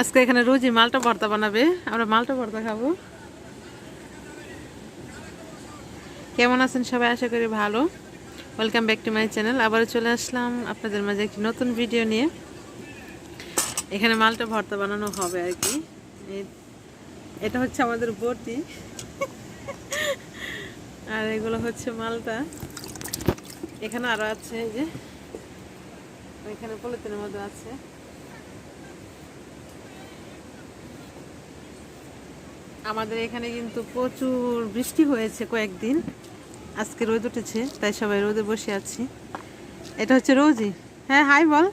আজকে এখানে রোজই মালটা ভর্তা বানাবে। আমরা মালটা ভর্তা খাব। কেমন আছেন সবাই? আশা করি ভালো। Welcome back to my channel আবারও চলে আসলাম আপনাদের মাঝে একটি নতুন ভিডিও নিয়ে। এখানে মালটা ভর্তা বানানো হবে আর কি। এটা হচ্ছে আমাদের বটি। আর এগুলো হচ্ছে মালটা। এখানে আরও আছে এই যে। ওইখানে পলিথিনের মধ্যে আছে। আমাদের এখানে কিন্তু প্রচুর বৃষ্টি হয়েছে কয়েকদিন। আজকে রোদ উঠেছে তাই সবাই রোদে বসে আছি। এটা হচ্ছে রোজি। হ্যাঁ হাই বল।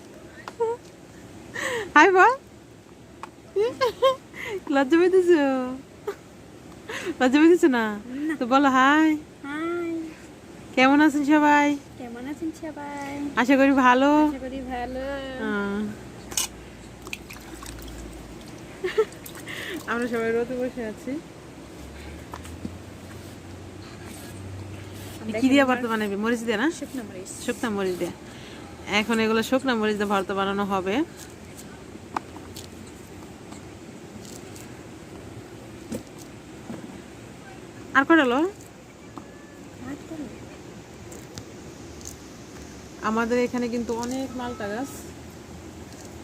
হাই বল। লজ্জা পেয়েছ লজ্জা পেয়েছ না? তো বলো হাই। হাই। কেমন আছেন সবাই? কেমন আছেন সবাই? আশা করি ভালো। আশা করি ভালো। আমরা সবাই রোদে বসে আছি। কি দিয়ে ভর্তা বানাবি? মরিচ দিয়ে না? শুকনো মরিচ। শুকনা মরিচ দিয়ে। এখন এগুলো শুকনা মরিচ দিয়ে ভর্তা বানানো হবে। আর কটালো আমাদের এখানে কিন্তু অনেক মালটা গাছ।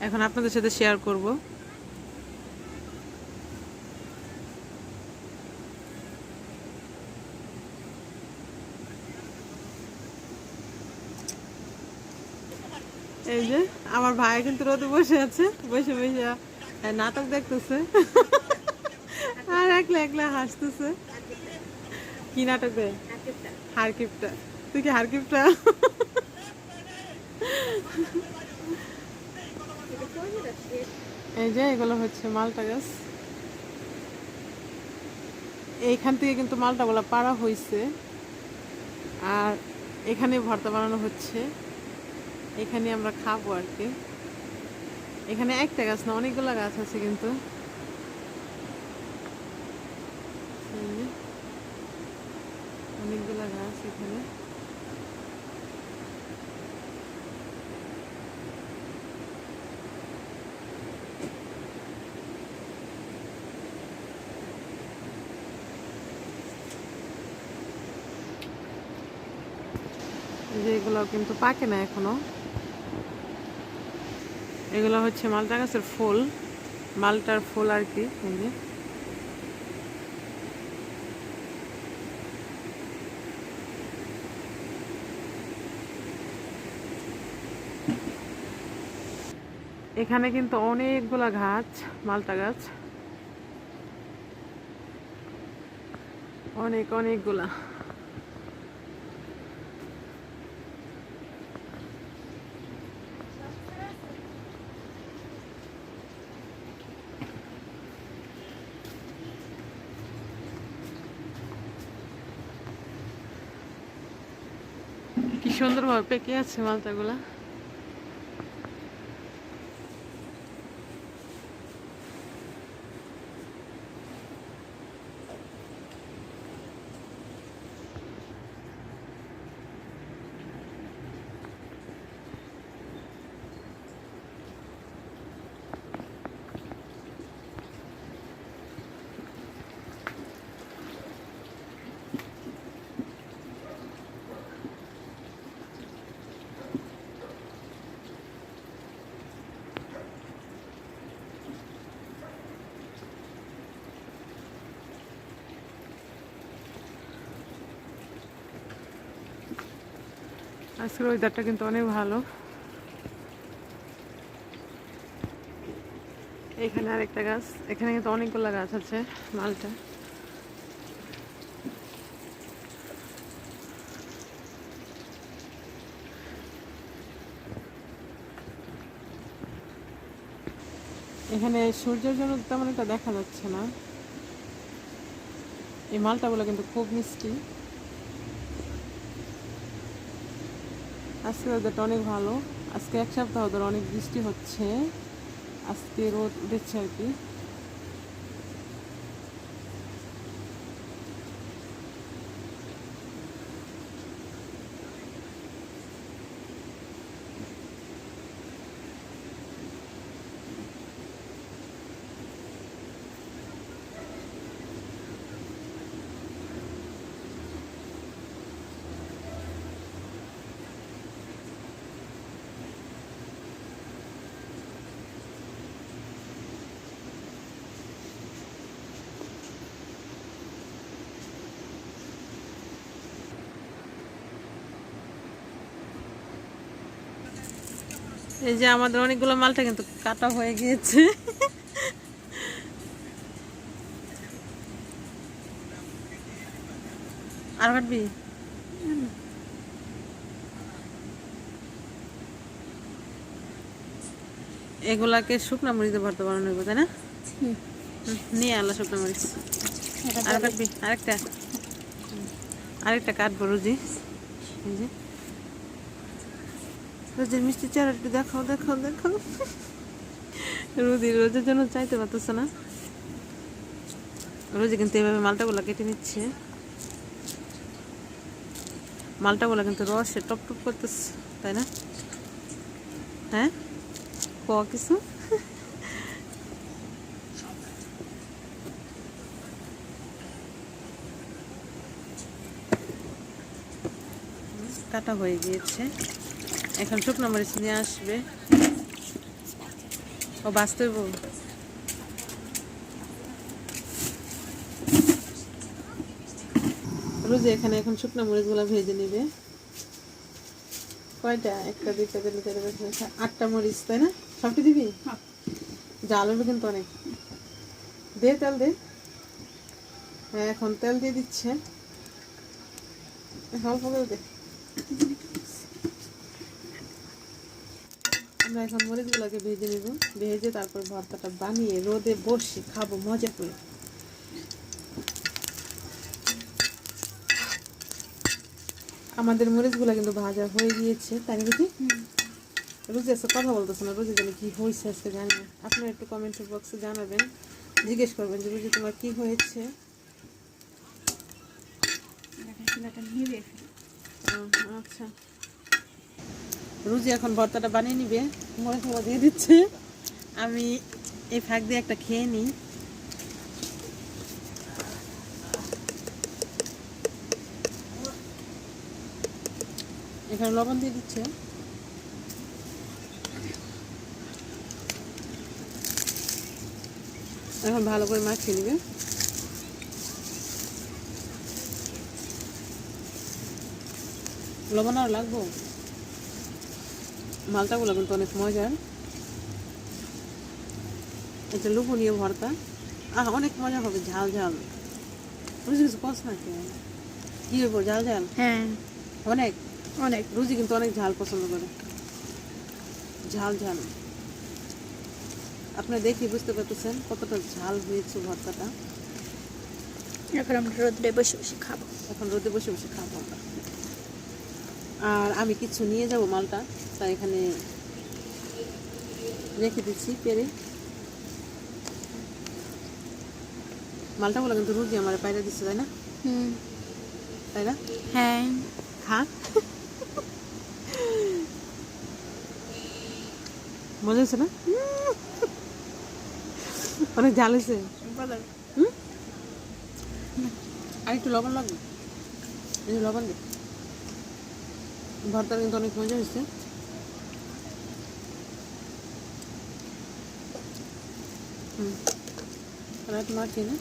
এখন আপনাদের সাথে শেয়ার করব এই যে আমার ভাই কিন্তু রোদে বসে আছে, বসে বসে নাটক দেখতেছে। আর একলা একলা হাসতেছে। কি নাটক দেয় হারকিপটা। তুই কি হারকিপটা? এই যে, এগুলো হচ্ছে মালটা গাছ এইখান থেকে কিন্তু মালটাগুলো পাড়া হয়েছে আর এখানে ভর্তা বানানো হচ্ছে। এখানে আমরা খাব আর কি। এখানে একটা গাছ না, অনেকগুলো গাছ আছে কিন্তু। অনেকগুলো গাছ এখানে। এই যে এগুলো কিন্তু পাকে না এখনও। এগুলো হচ্ছে মালটা গাছের ফুল। মালটার ফুল আর কি, এই যে। এখানে কিন্তু অনেকগুলা গাছ, মালটা গাছ। অনেক, অনেকগুলা। কি সুন্দরভাবে পেকে আছে মালটাগুলা? আজকের ওয়েদারটা কিন্তু অনেক ভালো। এখানে আরেকটা গাছ, এখানে কিন্তু অনেকগুলো গাছ আছে, মালটা। এখানে সূর্যের জন্য তেমন একটা দেখা যাচ্ছে না। এই মালটাগুলো কিন্তু খুব মিষ্টি। আজকে ওয়েদারটা অনেক ভালো। আজকে এক সপ্তাহ ধরে অনেক বৃষ্টি হচ্ছে। আজকে রোদ উঠেছে আর কি। এই যে আমাদের অনেকগুলো মালটা কিন্তু কাটা হয়ে গিয়েছে। আর কাটবি? এগুলাকে শুকনা মরিচে ভর্তা বানানো হইব তাই না? নিয়ে আলো শুকনা মরিচ। আর কাটবি? আরেকটা। আরেকটা কাটবো রুজি। এই যে। রোজের মিষ্টি চেহারা একটু দেখাও দেখাও দেখাও। রুদি রোজের জন্য চাইতে পারতেছে না। রোজি কিন্তু এভাবে মালটাগুলো কেটে নিচ্ছে। মালটাগুলো কিন্তু রসে টপ টপ করতেছে, তাই না? হ্যাঁ? ক কিছু? কাটা হয়ে গিয়েছে। এখন শুকনো মরিচ নিয়ে আসবে। ও বাস্তব রোজে এখানে এখন শুকনো মরিচগুলো ভেজে নেবে। কয়টা? একটা দুইটা তিনটা চারটা আটটা মরিচ তাই না? সবটি দিবি? হ্যাঁ। জাল হবে কিন্তু অনেক। দে তেল দে। হ্যাঁ এখন তেল দিয়ে দিচ্ছে। অল্প করে দে। আমরা এখন মরিচগুলোকে ভেজে নেব। ভেজে তারপর ভর্তাটা বানিয়ে রোদে বসে খাব মজা করে। আমাদের মরিচগুলো কিন্তু ভাজা হয়ে গিয়েছে তাই নাকি হুম। রোজি আজকে কথা বলতেছে না রোজি জানি কি হয়েছে আজকে জানি না। আপনারা একটু কমেন্ট বক্সে জানাবেন জিজ্ঞেস করবেন যে রোজি তোমার কি হয়েছে। আচ্ছা। রুজি এখন ভর্তাটা বানিয়ে নিবে। মরিচ গুঁড়ো দিয়ে দিচ্ছে। আমি এই ফাঁক দিয়ে একটা খেয়ে নিই। এখানে লবণ দিয়ে দিচ্ছে। এখন ভালো করে মাখিয়ে নিবে। লবণ আর লাগবো? মালটাগুলো কিন্তু অনেক মজার। এটা লুবনীয় ভর্তা। আহ অনেক মজা হবে ঝাল ঝাল। রুজি কিছু কস না কে কি হইব ঝাল ঝাল? হ্যাঁ। অনেক? অনেক। রুজি কিন্তু অনেক ঝাল পছন্দ করে। ঝাল ঝাল। আপনি দেখি বুঝতে পারতেছেন কতটা ঝাল হয়েছে ভর্তাটা? এখন আমরা রোদে বসে বসে খাব। এখন রোদে বসে বসে খাব আমরা। আর আমি কিছু নিয়ে যাব মালটা। তাই এখানে রেখে দিচ্ছি পেরে। মালটাগুলো কিন্তু রুজি আমার বাইরে দিচ্ছে তাই না? হুম। তাই না? হ্যাঁ। খা মজা হয়েছে না? অনেক ঝাল হয়েছে। আর একটু লবণ লাগবে? লবণ দে। ভর্তার কিন্তু অনেক মজা হয়েছে। হুম একটু মাখিয়ে না?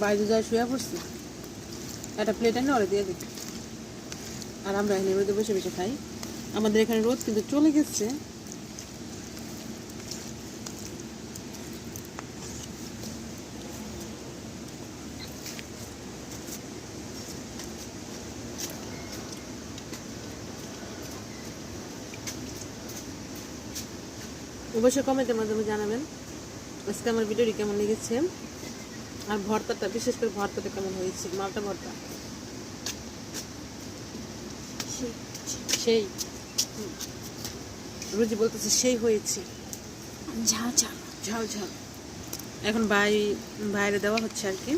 বাইরে যায় শুয়ে পড়ছি। একটা প্লেট এনে ওরা দিয়ে দিই। আর আমরা এখানে বসে বসে খাই। আমাদের এখানে রোদ কিন্তু চলে গেছে। অবশ্যই কমেন্টের মাধ্যমে জানাবেন আজকে আমার ভিডিওটি কেমন লেগেছে আর ভর্তাটা বিশেষ করে ভর্তাটা কেমন হয়েছে মালটা ভর্তা? সেই। রুজি বলতেছে সেই হয়েছে। এখন বাই বাইরে দেওয়া হচ্ছে আর কি।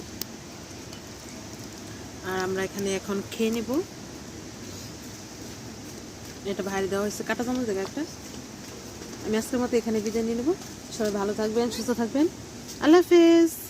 আর আমরা এখানে এখন খেয়ে নেব। এটা বাইরে দেওয়া হয়েছে। কাটা চামচ দেখে একটা। আমি আজকের মতো এখানে বিদায় নিয়ে নেব। সবাই ভালো থাকবেন সুস্থ থাকবেন। আল্লাহ হাফেজ।